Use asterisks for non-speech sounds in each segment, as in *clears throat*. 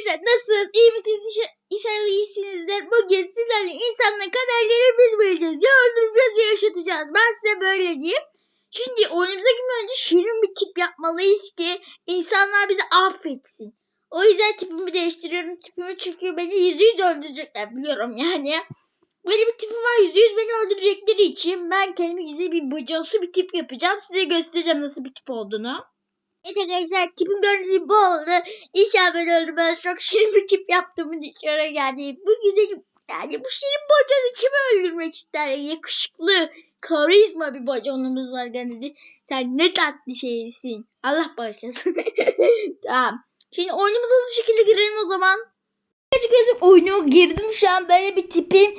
arkadaşlar nasılsınız? İyi misiniz? İnşa- İnşallah iyisinizdir. Bugün sizlerle insanların kaderlerini biz bileceğiz. Ya öldüreceğiz ya yaşatacağız. Ben size böyle diyeyim. Şimdi oyunumuza girmeden önce şirin bir tip yapmalıyız ki insanlar bizi affetsin. O yüzden tipimi değiştiriyorum tipimi çünkü beni yüzde yüz öldürecekler biliyorum yani. Böyle bir tipim var yüzde yüz beni öldürecekleri için ben kendime gizli bir bacası bir tip yapacağım. Size göstereceğim nasıl bir tip olduğunu. Evet arkadaşlar tipim gördüğünüz gibi bu oldu. İnşallah ben öldürmez. Çok şirin bir tip yaptığımı düşünüyorum yani. Bu güzel yani bu şirin bacanı kim öldürmek ister? Yakışıklı, karizma bir bacanımız var kendisi. Sen ne tatlı şeysin. Allah bağışlasın. *laughs* tamam. Şimdi oyunumuza hızlı bir şekilde girelim o zaman. Açıkçası oyuna girdim şu an böyle bir tipim.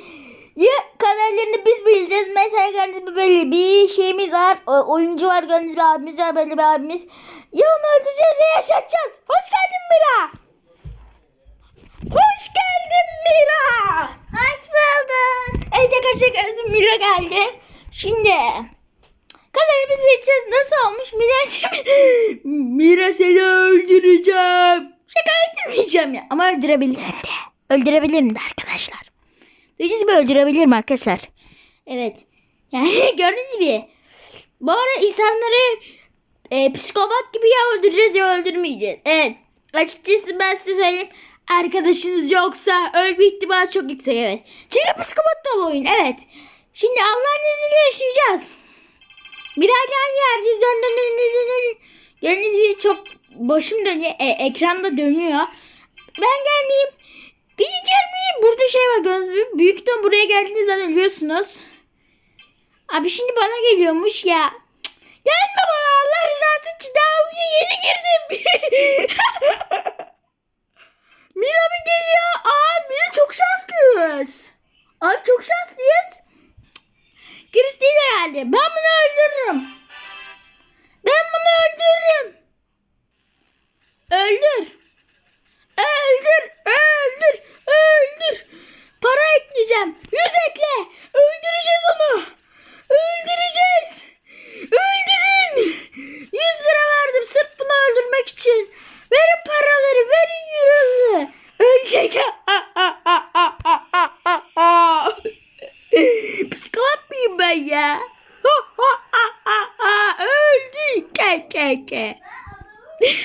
Ya kaderlerini biz bileceğiz. Mesela gördüğünüz böyle bir şeyimiz var. Oyuncu var gördüğünüz bir abimiz var böyle bir abimiz. Onu öldüreceğiz ya yaşatacağız. Hoş geldin Mira. Hoş geldin Mira. Hoş bulduk. Evet arkadaşlar Mira geldi. Şimdi kaderimizi bileceğiz. Nasıl olmuş Mira? *laughs* Mira seni öldüreceğim. Şaka öldürmeyeceğim ya. Ama öldürebilirim de. Öldürebilirim de arkadaşlar. Dediğiniz gibi öldürebilirim arkadaşlar. Evet. Yani *laughs* gördüğünüz gibi. Bu ara insanları e, psikopat gibi ya öldüreceğiz ya öldürmeyeceğiz. Evet. Açıkçası ben size söyleyeyim. Arkadaşınız yoksa ölme ihtimali çok yüksek evet. Çünkü psikopat dolu oyun evet. Şimdi Allah'ın izniyle yaşayacağız. Bir hangi yerdeyiz? Dön dön dön dön dön. Gördüğünüz gibi çok başım dönüyor. E, ekranda dönüyor. Ben gelmeyeyim. Bir gelmeyeyim. Burada şey var gördüğünüz gibi. Büyük ihtimal buraya geldiğiniz zaman ölüyorsunuz. Abi şimdi bana geliyormuş ya. Gelme bana Allah rızası için daha yeni girdim. *laughs* Mira mı geliyor? Aa Mira çok şanslıyız. Abi çok şanslıyız. Kristina geldi. Ben bunu öldürürüm. Ben bunu öldürürüm. Öldür. Öldür. Öldür. Öldür. Para ekleyeceğim. Yüz ekle. Öldüreceğiz onu. Öldüreceğiz. Öldürün. Yüz lira verdim sırf bunu öldürmek için. Verin paraları. Verin euroları. Ölecek. Psikopat mıyım ben ya? Öldü. Ke ke ke. 100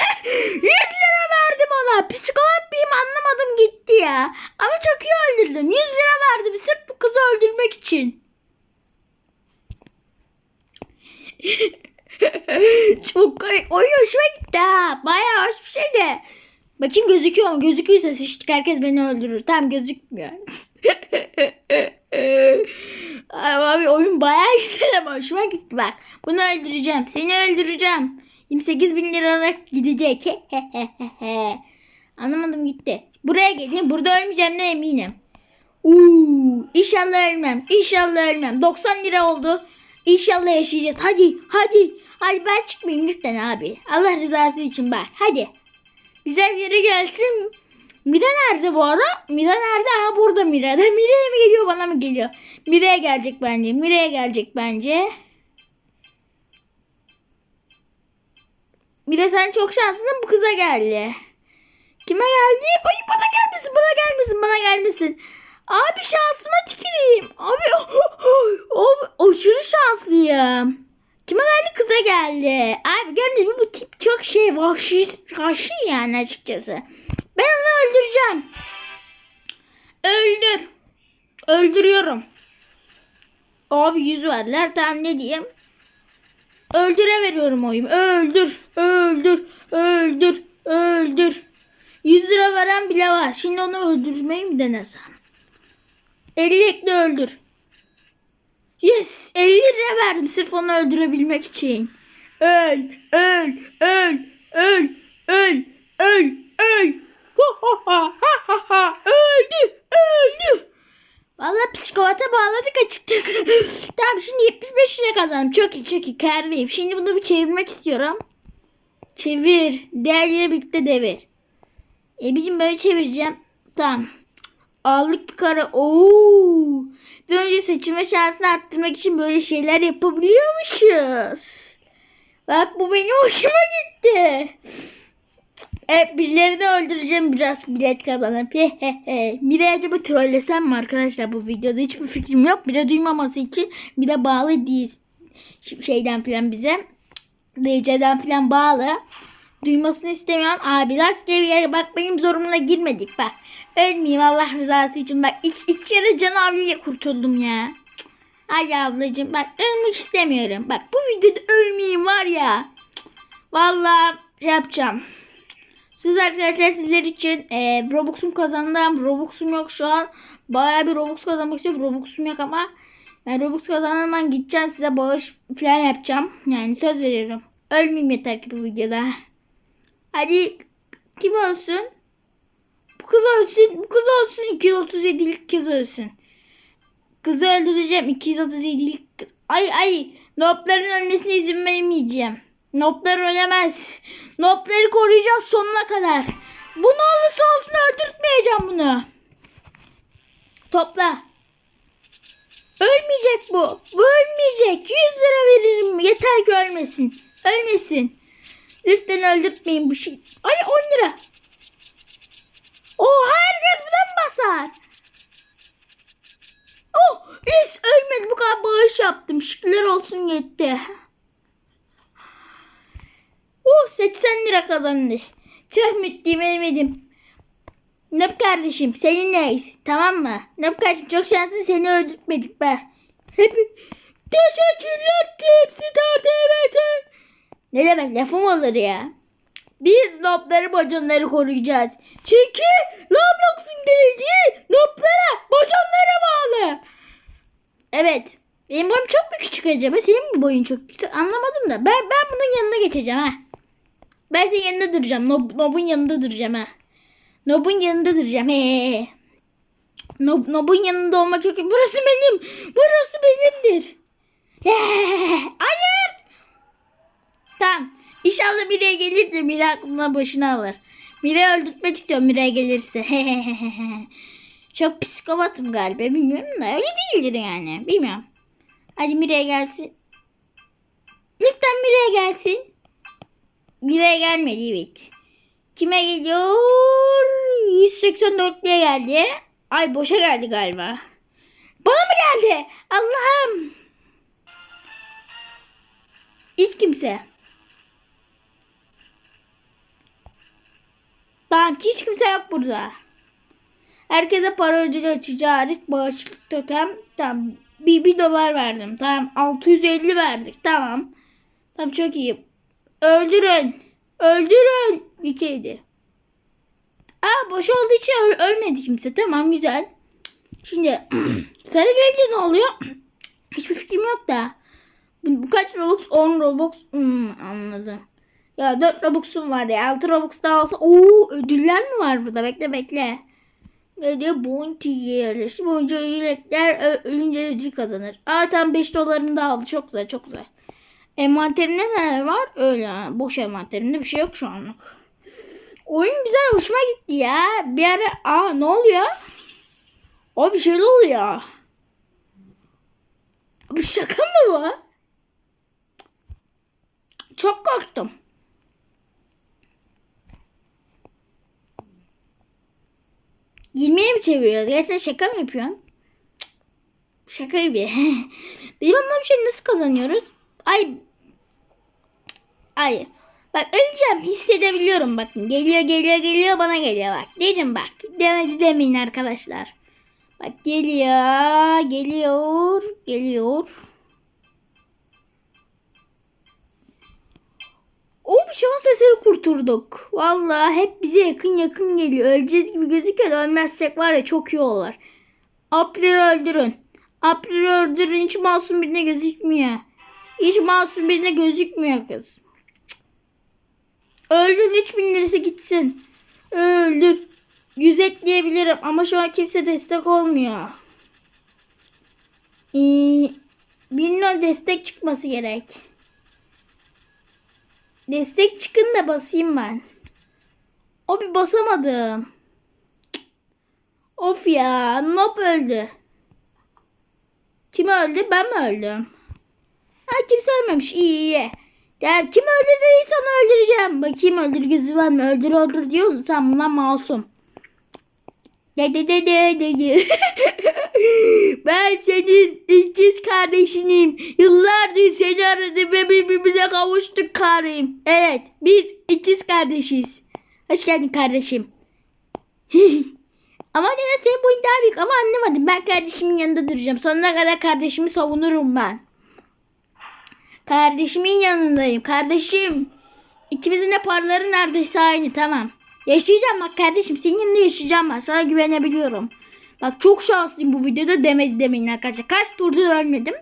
lira verdim ona. Psikopat mıyım anlamadım gitti ya. Ama çok iyi öldürdüm. 100 lira verdim sırf bu kızı öldürmek için. *laughs* çok komik. Oyun hoşuma gitti ha. Bayağı hoş bir şey de. Bakayım gözüküyor mu? Gözüküyorsa sıçtık herkes beni öldürür. Tamam gözükmüyor. *laughs* Abi oyun bayağı *laughs* güzel ama hoşuma gitti bak. Bunu öldüreceğim. Seni öldüreceğim. 28 bin liralık gidecek. Anlamadım gitti. Buraya geleyim. Burada ölmeyeceğim ne eminim. Uuu, inşallah ölmem. İnşallah ölmem. 90 lira oldu. İnşallah yaşayacağız. Hadi, hadi. Hadi ben çıkmayayım lütfen abi. Allah rızası için bak. Hadi. Güzel bir yere gelsin. Mira nerede bu ara? Mira nerede? Ha burada Mira. *laughs* Mira'ya mı geliyor bana mı geliyor? Mira'ya gelecek bence. Mira'ya gelecek bence. Mira sen çok şanslısın bu kıza geldi. Kime geldi? Ay bana gelmesin bana gelmesin bana gelmesin. Abi şansıma tüküreyim. Abi *laughs* o, aşırı şanslıyım. Kime geldi? Kıza geldi. Abi gördünüz mü bu tip çok şey vahşi, vahşi yani açıkçası. Ben onu öldüreceğim. Öldür. Öldürüyorum. Abi yüz verler. Tamam ne diyeyim? Öldüre veriyorum oyumu. Öldür. Öldür. Öldür. Öldür. 100 lira veren bile var. Şimdi onu öldürmeyi mi denesem? 50 ekle öldür. Yes. 50 lira verdim sırf onu öldürebilmek için. Öl. Öl. Öl. Öl. Öl. Öl. Öl. Ha ha ha ha. Öldü. Öldü. Vallahi psikopata bağladık açıkçası. *laughs* tamam şimdi 75 lira kazandım. Çok iyi çok iyi kârlıyım. Şimdi bunu bir çevirmek istiyorum. Çevir. Değerleri birlikte devir. E bizim böyle çevireceğim. Tamam. Aldık kara. Oo. Bir önce seçilme şansını arttırmak için böyle şeyler yapabiliyormuşuz. Bak bu benim hoşuma gitti. Evet birilerini öldüreceğim biraz bilet kazanıp. Mire acaba trollesem mi arkadaşlar bu videoda? Hiçbir fikrim yok. Bire duymaması için bire bağlı değil. Şeyden filan bize. DC'den filan bağlı. Duymasını istemiyorum. Abi rastgele bir yere bak benim zorumla girmedik bak. Ölmeyeyim Allah rızası için. Bak iki, iki kere canavliyle kurtuldum ya. Cık. Ay ablacığım bak ölmek istemiyorum. Bak bu videoda ölmeyeyim var ya. Cık. Vallahi şey yapacağım. Siz arkadaşlar sizler için e, Robux'um kazandım. Robux'um yok şu an. Bayağı bir Robux kazanmak istiyorum. Robux'um yok ama yani Robux kazandığım gideceğim size bağış falan yapacağım. Yani söz veriyorum. Ölmeyeyim yeter ki bu videoda. Hadi kim olsun? Bu kız ölsün. Bu kız olsun. 237'lik kız ölsün. Kızı öldüreceğim. 237'lik kız. Ay ay. Nopların ölmesine izin vermeyeceğim. Noplar ölemez. Nopları koruyacağız sonuna kadar. Bu ne olursa olsun öldürtmeyeceğim bunu. Topla. Ölmeyecek bu. Bu ölmeyecek. 100 lira veririm. Yeter ki ölmesin. Ölmesin. Lütfen öldürtmeyin bu şey. Ay 10 lira. Oh herkes buna mı basar? Oh hiç ölmedi bu kadar bağış yaptım. Şükürler olsun yetti. Oh 80 lira kazandı. Çok mutluyum ölmedim. Nöp kardeşim seninleyiz tamam mı? Nöp kardeşim çok şanslı seni öldürtmedik be. Hep Teşekkürler Tepsi TV'den. Ne demek lafım olur ya. Biz nopları bacanları koruyacağız. Çünkü Roblox'un geleceği noplara bacanlara bağlı. Evet. Benim boyum çok mu küçük acaba? Senin mi boyun çok küçük? Anlamadım da. Ben ben bunun yanına geçeceğim ha. Ben senin yanında duracağım. Nob, Nob'un yanında duracağım ha. Nob'un yanında duracağım. He. Nob, Nob'un yanında olmak yok. Burası benim. Burası benimdir. *laughs* Hayır. Tamam. İnşallah Mire'ye gelir de Mire aklına başına alır. Mire'yi öldürtmek istiyorum Mire'ye gelirse. *laughs* Çok psikopatım galiba. Bilmiyorum da öyle değildir yani. Bilmiyorum. Hadi Mire'ye gelsin. Lütfen Mire'ye gelsin. Mire'ye gelmedi evet. Kime geliyor? 184'lüye geldi. Ay boşa geldi galiba. Bana mı geldi? Allah'ım. Hiç kimse. Tamam hiç kimse yok burada. Herkese para ödülü açıcı hariç bağışıklık totem. Tamam. Bir, bir dolar verdim. Tamam. 650 verdik. Tamam. Tamam çok iyi. Öldürün. Öldürün. Bir kedi. Aa boş olduğu için öl- ölmedi kimse. Tamam güzel. Şimdi *clears throat* sarı gelince ne oluyor? *clears throat* Hiçbir fikrim yok da. Bu, bu kaç Robux? 10 Robux. Hmm, anladım. Ya 4 Robux'um var ya. 6 Robux daha olsa. Oo ödüller mi var burada? Bekle bekle. Ne diyor? Bounty yerleşti. Bounty ödülekler ö- ölünce ödül kazanır. Aa tam 5 dolarını da aldı. Çok güzel çok güzel. Envanterimde neler var? Öyle. Boş envanterimde bir şey yok şu anlık. Oyun güzel hoşuma gitti ya. Bir ara aa ne oluyor? O bir şeyler oluyor. Bir şaka mı bu? Çok korktum. Yirmiye mi çeviriyoruz? Gerçekten şaka mı yapıyorsun? Cık, Şaka gibi. *laughs* Benim anladığım şey nasıl kazanıyoruz? Ay. Ay. Bak öleceğim hissedebiliyorum bakın. Geliyor geliyor geliyor bana geliyor bak. Dedim bak. Demedi demeyin arkadaşlar. Bak geliyor geliyor geliyor. O bir şans eseri kurtulduk. Vallahi hep bize yakın yakın geliyor. Öleceğiz gibi gözüküyor da ölmezsek var ya çok iyi olur. April öldürün. April öldürün. Hiç masum birine gözükmüyor. Hiç masum birine gözükmüyor kız. Öldür 3000 lirası gitsin. Öldür. Yüz ekleyebilirim ama şu an kimse destek olmuyor. Ee, birine destek çıkması gerek. Destek çıkın da basayım ben. O bir basamadım. Of ya. Nop öldü. Kim öldü? Ben mi öldüm? Ha kimse ölmemiş. İyi iyi. Tamam kim öldürdüyse onu öldüreceğim. Bakayım öldürgüsü var mı? Öldür öldür diyor? Tamam bunlar masum. De de de de de de. *laughs* ben senin ikiz kardeşinim. Yıllardır seni aradım ve birbirimize kavuştuk Karim. Evet biz ikiz kardeşiz. Hoş geldin kardeşim. *laughs* ama neden senin boyun daha büyük ama anlamadım. Ben kardeşimin yanında duracağım. Sonuna kadar kardeşimi savunurum ben. Kardeşimin yanındayım. Kardeşim. İkimizin de paraları neredeyse aynı tamam. Yaşayacağım bak kardeşim. Senin yanında yaşayacağım ben. Sana güvenebiliyorum. Bak çok şanslıyım bu videoda demedi demeyin arkadaşlar. Kaç turda ölmedim.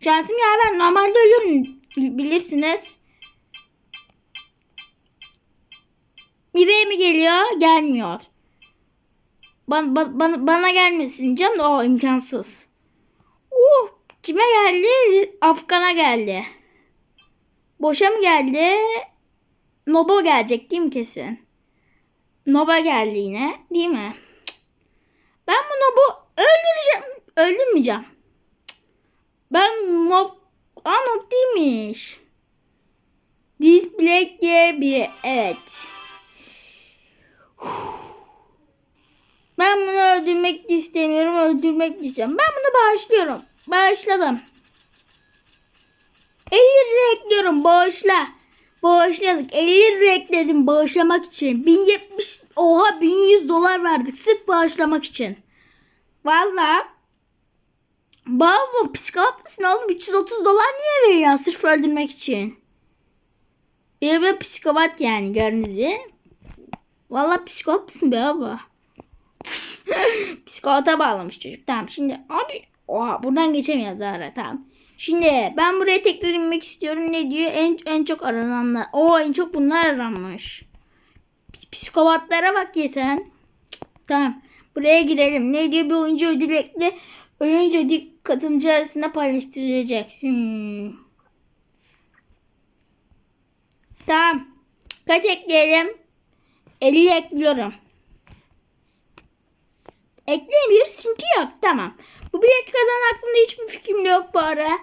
Şansım ya ben normalde ölürüm. Bil- Bilirsiniz. Mireye mi geliyor? Gelmiyor. Ban, ban- bana, bana gelmesin canım o imkansız. Uh, kime geldi? Afgan'a geldi. Boşa mı geldi? Noba gelecek değil mi kesin? Noba geldi yine değil mi? Ben bu Nob'u öldüreceğim. Öldürmeyeceğim. Ben Nob... Aa Nob değilmiş. Display diye biri. Evet. *sighs* Ben bunu öldürmek istemiyorum. Öldürmek istiyorum. Ben bunu bağışlıyorum. Bağışladım. 50 lira ekliyorum. Bağışla. Bağışladık. 50 lira ekledim bağışlamak için. 1070 oha 1100 dolar verdik sırf bağışlamak için. Valla. Baba psikopat mısın oğlum? 330 dolar niye veriyorsun sırf öldürmek için? Bir be psikopat yani gördünüz mü? Valla psikopat mısın be baba? *laughs* Psikopata bağlamış çocuk. Tamam şimdi abi oha buradan geçemiyoruz daha tamam. Şimdi ben buraya tekrar inmek istiyorum. Ne diyor? En, en çok arananlar. O en çok bunlar aranmış. Ps- Psikopatlara bak ya sen. Cık, Tamam. Buraya girelim. Ne diyor? Bir oyuncu ödül ekle. Oyuncu ödül arasında paylaştırılacak. Hmm. Tamam. Kaç ekleyelim? 50 ekliyorum. Ekleyemiyoruz çünkü yok. Tamam. Bu bilet kazan hakkında hiçbir fikrim yok bu ara.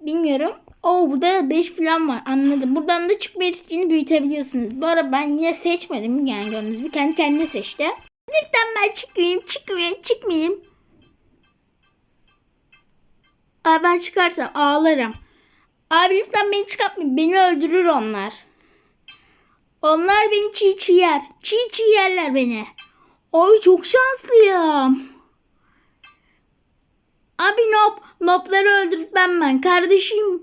Bilmiyorum. Oo burada da 5 falan var. Anladım. Buradan da çıkma riskini büyütebiliyorsunuz. Bu ara ben yine seçmedim. Yani gördüğünüz gibi kendi kendine seçti. Lütfen ben çıkmayayım, çıkmayayım, çıkmayayım. Abi ben çıkarsam ağlarım. Abi lütfen beni çıkartmayın. Beni öldürür onlar. Onlar beni çiğ çiğ yer. Çiğ çiğ yerler beni. Ay çok şanslıyım. Abi nop. Nopları öldürtmem ben. Kardeşim.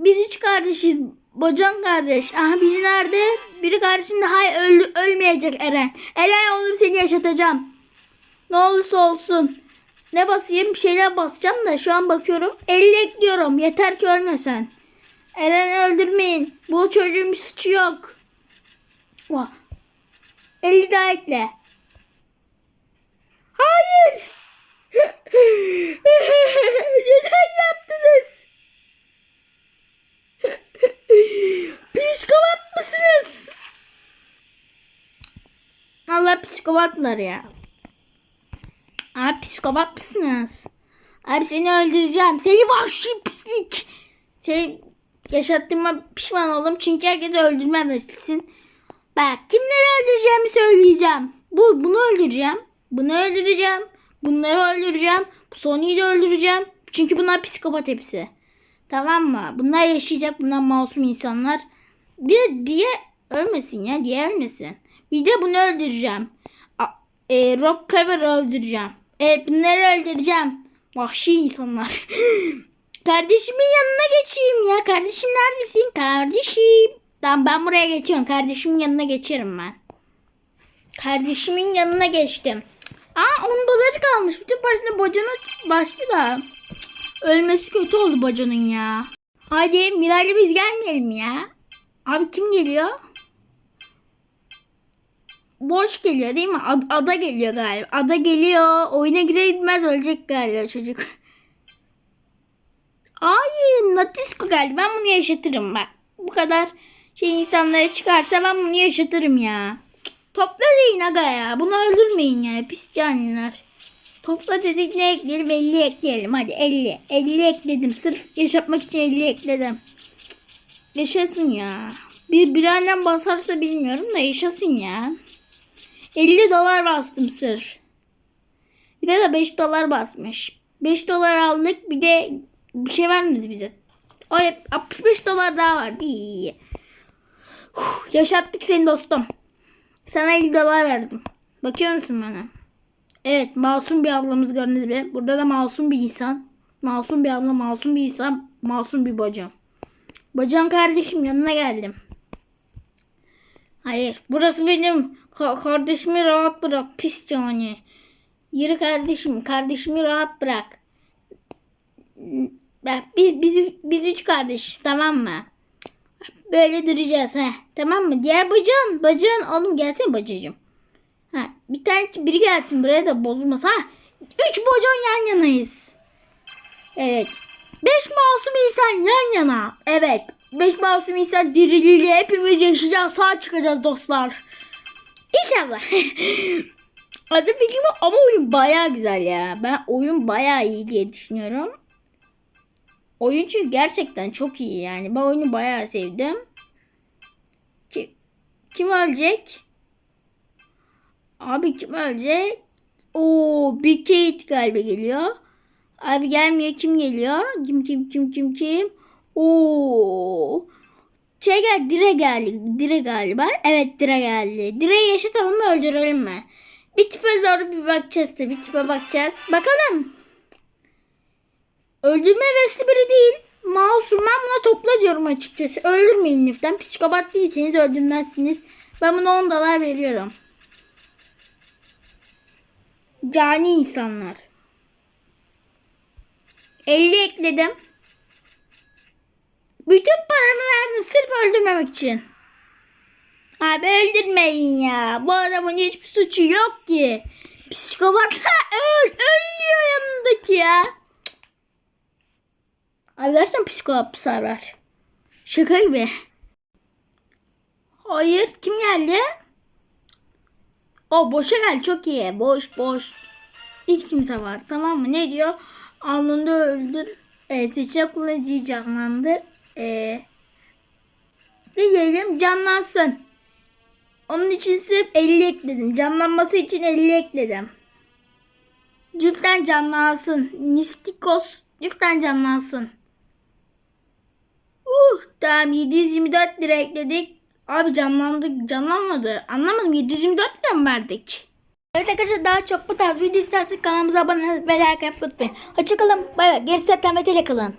Biz üç kardeşiz. Bocan kardeş. Aha biri nerede? Biri kardeşimde. Hay öldü, ölmeyecek Eren. Eren oğlum seni yaşatacağım. Ne olursa olsun. Ne basayım? Bir şeyler basacağım da şu an bakıyorum. 50 ekliyorum. Yeter ki ölmesen. Eren'i öldürmeyin. Bu çocuğun bir suçu yok. Vah. 50 daha ekle. Hayır. *laughs* Neden yaptınız? *laughs* Psikopat mısınız? Allah psikopatlar ya. Abi psikopat mısınız? Abi seni öldüreceğim. Seni vahşi pislik. Seni yaşattığıma pişman oldum. Çünkü herkesi öldürmemelisin. Bak kimleri öldüreceğimi söyleyeceğim. Bu, bunu öldüreceğim. Bunu öldüreceğim. Bunları öldüreceğim. Sony'yi de öldüreceğim. Çünkü bunlar psikopat hepsi. Tamam mı? Bunlar yaşayacak. Bunlar masum insanlar. Bir de diye ölmesin ya. Diye ölmesin. Bir de bunu öldüreceğim. A, e, Rob Clever'ı öldüreceğim. Evet bunları öldüreceğim. Vahşi insanlar. *gasps* Kardeşimin yanına geçeyim ya. Kardeşim neredesin? Kardeşim. Tamam ben buraya geçiyorum. Kardeşimin yanına geçerim ben. Kardeşimin yanına geçtim. Aa 10 doları kalmış. Bütün parasını bacana başladı da. Ölmesi kötü oldu bacanın ya. Hadi Miray'la biz gelmeyelim ya. Abi kim geliyor? Boş geliyor değil mi? Ad- ada geliyor galiba. Ada geliyor. Oyuna girer gitmez ölecek galiba çocuk. *laughs* Ay Natisco geldi. Ben bunu yaşatırım bak. Bu kadar şey insanlara çıkarsa ben bunu yaşatırım ya. Topla deyin aga ya. Bunu öldürmeyin ya. Pis caniler. Topla dedik ne ekleyelim? 50 ekleyelim. Hadi 50. 50 ekledim. Sırf yaşatmak için 50 ekledim. Cık. Yaşasın ya. Bir bir annem basarsa bilmiyorum da yaşasın ya. 50 dolar bastım sırf. Bir de de 5 dolar basmış. 5 dolar aldık bir de bir şey vermedi bize. O hep 65 dolar daha iyi. Huh, yaşattık seni dostum. Sana 50 dolar verdim. Bakıyor musun bana? Evet masum bir ablamız gördüğünüz gibi. Burada da masum bir insan. Masum bir abla, masum bir insan, masum bir bacım. Bacım kardeşim yanına geldim. Hayır burası benim. Ka- kardeşimi rahat bırak pis cani. Yürü kardeşim kardeşimi rahat bırak. Biz biz biz üç kardeşiz tamam mı? Böyle duracağız ha. Tamam mı? Diğer bacın, bacın oğlum gelsene bacıcım. Ha, bir tane biri gelsin buraya da bozulmasın. Ha, üç bacon yan yanayız. Evet. Beş masum insan yan yana. Evet. Beş masum insan diriliğiyle hepimiz yaşayacağız. Sağ çıkacağız dostlar. İnşallah. *laughs* Az bilgim ama oyun baya güzel ya. Ben oyun baya iyi diye düşünüyorum. Oyun çünkü gerçekten çok iyi yani. Ben oyunu bayağı sevdim. Kim, kim ölecek? Abi kim ölecek? Oo, Big Kate galiba geliyor. Abi gelmiyor. Kim geliyor? Kim kim kim kim kim? Oo. Şey gel dire geldi. Dire galiba. Evet dire geldi. Dire'yi yaşatalım mı öldürelim mi? Bir tipe doğru bir bakacağız tabii. Bir tipe bakacağız. Bakalım. Öldürme hevesli biri değil. Masum ben buna topla diyorum açıkçası. Öldürmeyin lütfen. Psikopat değilseniz öldürmezsiniz. Ben buna 10 dolar veriyorum. Cani insanlar. 50 ekledim. Bütün paramı verdim sırf öldürmemek için. Abi öldürmeyin ya. Bu adamın hiçbir suçu yok ki. Psikopatlar *laughs* öl. Ölüyor yanındaki ya. Arkadaşlar psikopatlar var. Şaka gibi. Hayır. Kim geldi? O boşa geldi. Çok iyi. Boş boş. Hiç kimse var. Tamam mı? Ne diyor? Alnında öldür. E, seçenek kullanıcıyı canlandır. E, ne diyelim? Canlansın. Onun için sırf 50 ekledim. Canlanması için 50 ekledim. Lütfen canlansın. Nistikos lütfen canlansın. Uh, tamam 724 lira ekledik. Abi canlandı, canlanmadı. Anlamadım 724 lira mı verdik? Evet arkadaşlar daha çok bu tarz video isterseniz kanalımıza abone ve like yapmayı unutmayın. Hoşçakalın. Bay bay. Gerisi zaten kalın.